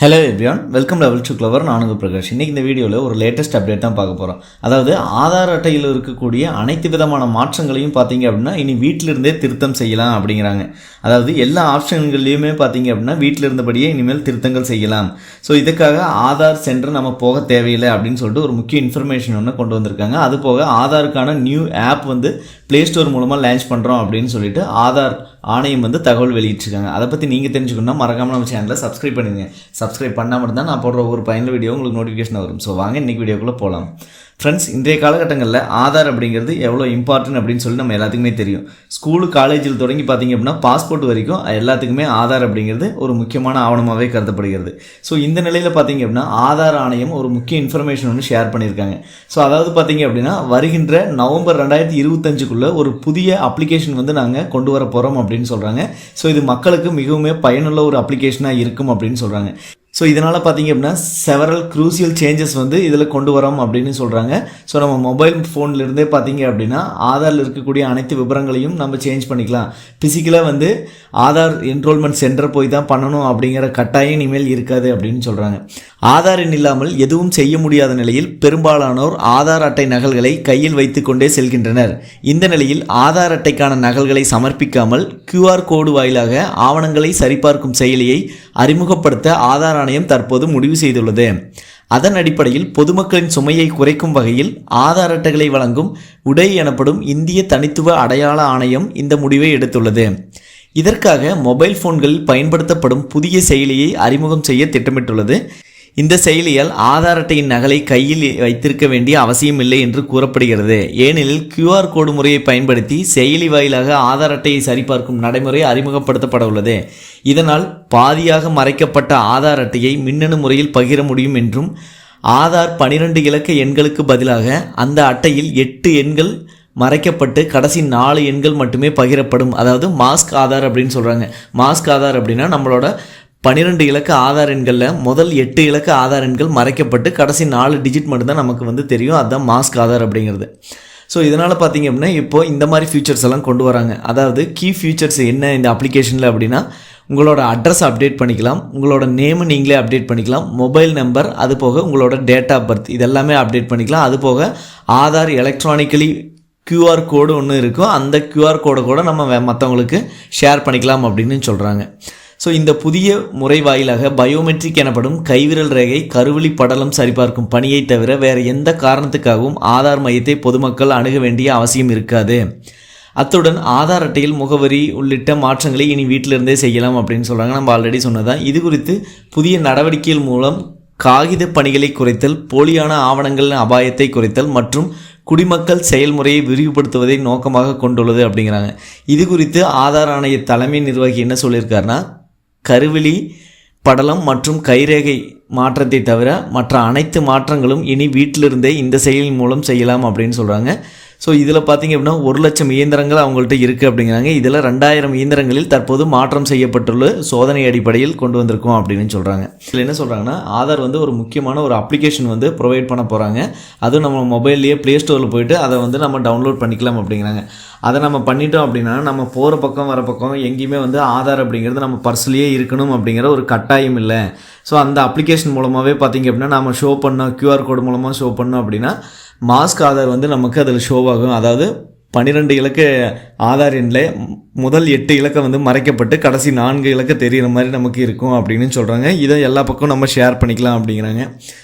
Hello everyone welcome level to clever நானுங்க பிரகாஷ். இன்றைக்கி இந்த வீடியோவில் ஒரு லேட்டஸ்ட் அப்டேட் தான் பார்க்க போகிறோம் அதாவது ஆதார் அட்டையில் இருக்கக்கூடிய அனைத்து விதமான மாற்றங்களையும் பார்த்தீங்க அப்படின்னா இனி வீட்டிலிருந்தே திருத்தம் செய்யலாம் அப்படிங்கிறாங்க. அதாவது எல்லா ஆப்ஷன்கள்லையுமே பார்த்தீங்க அப்படின்னா வீட்டில் இருந்தபடியே இனிமேல் திருத்தங்கள் செய்யலாம். ஸோ இதுக்காக ஆதார் சென்டர் நம்ம போக தேவையில்லை அப்படின்னு சொல்லிட்டு ஒரு முக்கிய இன்ஃபர்மேஷன் ஒன்று கொண்டு வந்திருக்காங்க. அது போக ஆதாருக்கான நியூ ஆப் வந்து ப்ளே ஸ்டோர் மூலமாக லான்ச் பண்ணுறோம் அப்படின்னு சொல்லிட்டு ஆதார் ஆணையம் வந்து தகவல் வெளியிட்டிருக்காங்க. அதை பற்றி நீங்கள் தெரிஞ்சுக்கணும்னா மறக்காமல் நம்ம சேனலை சப்ஸ்கிரைப் பண்ணுங்க சப்ஸ்கிரைப் பண்ணாமல் இருந்தால் நான் போடுற ஒவ்வொரு பயனுள்ள வீடியோ உங்களுக்கு நோட்டிஃபிகேஷன் வரும். ஸோ வாங்க இன்றைக்கி வீடியோக்குள்ளே போகலாம் ஃப்ரெண்ட்ஸ் இன்றைய காலகட்டங்களில் ஆதார் அப்படிங்கிறது எவ்வளோ இம்பார்ட்டன்ட் அப்படின்னு சொல்லி நம்ம எல்லாத்துக்குமே தெரியும். ஸ்கூலு காலேஜில் தொடங்கி பார்த்தீங்க அப்படின்னா பாஸ்போர்ட் வரைக்கும் எல்லாத்துக்குமே ஆதார் அப்படிங்கிறது ஒரு முக்கியமான ஆவணமாகவே கருதப்படுகிறது. ஸோ இந்த நிலையில் பார்த்தீங்க அப்படின்னா ஆதார் ஆணையம் ஒரு முக்கிய இன்ஃபர்மேஷன் ஒன்று ஷேர் பண்ணியிருக்காங்க. ஸோ அதாவது பார்த்தீங்க அப்படின்னா வருகின்ற நவம்பர் ரெண்டாயிரத்தி இருபத்தஞ்சுக்குள்ளே ஒரு புதிய அப்ளிகேஷன் வந்து நாங்கள் கொண்டு வர போகிறோம் அப்படின்னு சொல்கிறாங்க ஸோ இது மக்களுக்கு மிகவும் பயனுள்ள ஒரு அப்ளிகேஷனாக இருக்கும் அப்படின்னு சொல்கிறாங்க ஸோ இதனால் பார்த்தீங்க அப்படின்னா செவரல் க்ரூசியல் சேஞ்சஸ் வந்து இதில் கொண்டு வரோம் அப்படின்னு சொல்கிறாங்க ஸோ நம்ம மொபைல் ஃபோன்லேருந்தே பார்த்தீங்க அப்படின்னா ஆதாரில் இருக்கக்கூடிய அனைத்து விவரங்களையும் நம்ம சேஞ்ச் பண்ணிக்கலாம். ஃபிசிக்கலாக வந்து ஆதார் என்ரோல்மெண்ட் சென்டர் போய் தான் பண்ணணும் அப்படிங்கிற கட்டாயம் இனிமேல் இருக்காது அப்படின்னு சொல்கிறாங்க ஆதார் எண் இல்லாமல் எதுவும் செய்ய முடியாத நிலையில் பெரும்பாலானோர் ஆதார் அட்டை நகல்களை கையில் வைத்துக்கொண்டே செல்கின்றனர். இந்த நிலையில் ஆதார் அட்டைக்கான நகல்களை சமர்ப்பிக்காமல் கியூஆர் கோடு வாயிலாக ஆவணங்களை சரிபார்க்கும் செயலியை அறிமுகப்படுத்த ஆதார் ஆணையம் தற்போது முடிவு செய்துள்ளது. அதன் அடிப்படையில் பொதுமக்களின் சுமையை குறைக்கும் வகையில் ஆதார் அட்டைகளை வழங்கும் உடை எனப்படும் இந்திய தனித்துவ அடையாள ஆணையம் இந்த முடிவை எடுத்துள்ளது. இதற்காக மொபைல் போன்களில் பயன்படுத்தப்படும் புதிய செயலியை அறிமுகம் செய்ய திட்டமிட்டுள்ளது. இந்த செயலியால் ஆதார் அட்டையின் நகலை கையில் வைத்திருக்க வேண்டிய அவசியம் இல்லை என்று கூறப்படுகிறது. ஏனெனில் கியூஆர் கோடு முறையை பயன்படுத்தி செயலி வாயிலாக ஆதார் அட்டையை சரிபார்க்கும் நடைமுறை அறிமுகப்படுத்தப்பட உள்ளது இதனால் பாதியாக மறைக்கப்பட்ட ஆதார் அட்டையை மின்னணு முறையில் பகிர முடியும் என்றும் ஆதார் பனிரெண்டு இலக்க எண்களுக்கு பதிலாக அந்த அட்டையில் எட்டு எண்கள் மறைக்கப்பட்டு கடைசி நாலு எண்கள் மட்டுமே பகிரப்படும். அதாவது மாஸ்க் ஆதார் அப்படின்னு சொல்கிறாங்க மாஸ்க் ஆதார் அப்படின்னா நம்மளோட பன்னிரெண்டு இலக்க ஆதார் எண்களில் முதல் எட்டு இலக்க ஆதார் எண்கள் மறைக்கப்பட்டு கடைசி நாலு டிஜிட் மட்டும்தான் நமக்கு வந்து தெரியும். அதுதான் மாஸ்க் ஆதார் அப்படிங்கிறது. ஸோ இதனால் பார்த்தீங்க அப்படின்னா இப்போ இந்த மாதிரி ஃபியூச்சர்ஸ் எல்லாம் கொண்டு வராங்க. அதாவது கீ ஃபியூச்சர்ஸ் என்ன இந்த அப்ளிகேஷனில் அப்படின்னா உங்களோட அட்ரஸ் அப்டேட் பண்ணிக்கலாம். உங்களோட நேமு நீங்களே அப்டேட் பண்ணிக்கலாம். மொபைல் நம்பர் அது போக உங்களோட டேட் ஆஃப் பர்த் இதெல்லாமே அப்டேட் பண்ணிக்கலாம். அது போக ஆதார் எலக்ட்ரானிக்கலி க்யூஆர் கோடு ஒன்று இருக்கும். அந்த க்யூஆர் கோடை கூட நம்ம மற்றவங்களுக்கு ஷேர் பண்ணிக்கலாம் அப்படின்னு சொல்கிறாங்க ஸோ இந்த புதிய முறை வாயிலாக பயோமெட்ரிக் எனப்படும் கைவிரல் ரேகை கருவிழி படலம் சரிபார்க்கும் பணியை தவிர வேறு எந்த காரணத்துக்காகவும் ஆதார் மையத்தை பொதுமக்கள் அணுக வேண்டிய அவசியம் இருக்காது. அத்துடன் ஆதார் அட்டையில் முகவரி உள்ளிட்ட மாற்றங்களை இனி வீட்டிலிருந்தே செய்யலாம் அப்படின்னு சொல்கிறாங்க நம்ம ஆல்ரெடி சொன்னதான் இது குறித்து புதிய நடவடிக்கைகள் மூலம் காகித பணிகளை குறைத்தல் போலியான ஆவணங்களின் அபாயத்தை குறைத்தல் மற்றும் குடிமக்கள் செயல்முறையை விரிவுபடுத்துவதை நோக்கமாக கொண்டுள்ளது அப்படிங்கிறாங்க. இது குறித்து ஆதார் ஆணைய தலைமை நிர்வாகி என்ன சொல்லியிருக்காருன்னா கருவிழி படலம் மற்றும் கைரேகை மாற்றத்தை தவிர மற்ற அனைத்து மாற்றங்களும் இனி வீட்டிலிருந்தே இந்த செயலின் மூலம் செய்யலாம் அப்படின்னு சொல்கிறாங்க ஸோ இதில் பார்த்தீங்க அப்படின்னா ஒரு லட்சம் இயந்திரங்கள் அவங்கள்ட்ட இருக்குது அப்படிங்கிறாங்க. இதில் ரெண்டாயிரம் இயந்திரங்களில் தற்போது மாற்றம் செய்யப்பட்டுள்ள சோதனை அடிப்படையில் கொண்டு வந்திருக்கோம் அப்படின்னு சொல்கிறாங்க இதில் என்ன சொல்கிறாங்கன்னா ஆதார் வந்து ஒரு முக்கியமான ஒரு அப்ளிகேஷன் வந்து ப்ரொவைட் பண்ண போகிறாங்க அதுவும் நம்ம மொபைல்லையே ப்ளே ஸ்டோரில் போயிட்டு அதை வந்து நம்ம டவுன்லோட் பண்ணிக்கலாம் அப்படிங்கிறாங்க. அதை நம்ம பண்ணிட்டோம் அப்படின்னா நம்ம போகிற பக்கம் வர பக்கம் எங்கேயுமே வந்து ஆதார் அப்படிங்கிறது நம்ம பர்ஸ்லேயே இருக்கணும் அப்படிங்கிற ஒரு கட்டாயம் இல்லை. ஸோ அந்த அப்ளிகேஷன் மூலமாகவே பார்த்தீங்க அப்படின்னா நம்ம ஷோ பண்ணோம் க்யூஆர் கோடு மூலமாக ஷோ பண்ணோம் அப்படின்னா மாஸ்க் ஆதார் வந்து நமக்கு அதில் ஷோவாகும் அதாவது பன்னிரெண்டு இலக்க ஆதார் எண்ணில் முதல் எட்டு இலக்கம் வந்து மறைக்கப்பட்டு கடைசி நான்கு இலக்க தெரிகிற மாதிரி நமக்கு இருக்கும் அப்படின்னு சொல்கிறாங்க இதை எல்லா பக்கம் நம்ம ஷேர் பண்ணிக்கலாம் அப்படிங்கிறாங்க.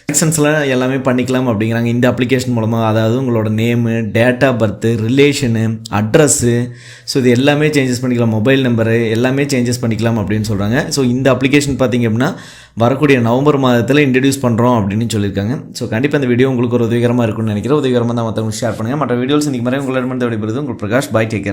செக்ஷன்ஸ்லாம் எல்லாமே பண்ணிக்கலாம் அப்படிங்கிறாங்க. இந்த அப்ளிகேஷன் மூலமாக அதாவது உங்களோட name date of birth relation address so இது எல்லாமே சேஞ்சஸ் பண்ணிக்கலாம். மொபைல் நம்பரு எல்லாமே சேஞ்சஸ் பண்ணிக்கலாம் அப்படின்னு சொல்கிறாங்க ஸோ இந்த அப்ளிகேஷன் பார்த்தீங்க அப்படின்னா வரக்கூடிய நவம்பர் மாதத்தில் இன்ட்ரடியூஸ் பண்ணுறோம் அப்படின்னு சொல்லியிருக்காங்க. ஸோ கண்டிப்பாக இந்த வீடியோ உங்களுக்கு ஒரு உதவிகரமாக இருக்கும்னு நினைக்கிறேன். உதவிகரமாக தான் மற்றவங்க ஷேர் பண்ணுங்கள் மற்ற வீடியோஸ் இன்றைக்கு மாதிரி உங்களிடமிருந்து விடைபெறுது உங்கள் பிரகாஷ். பாய் டேக்கர்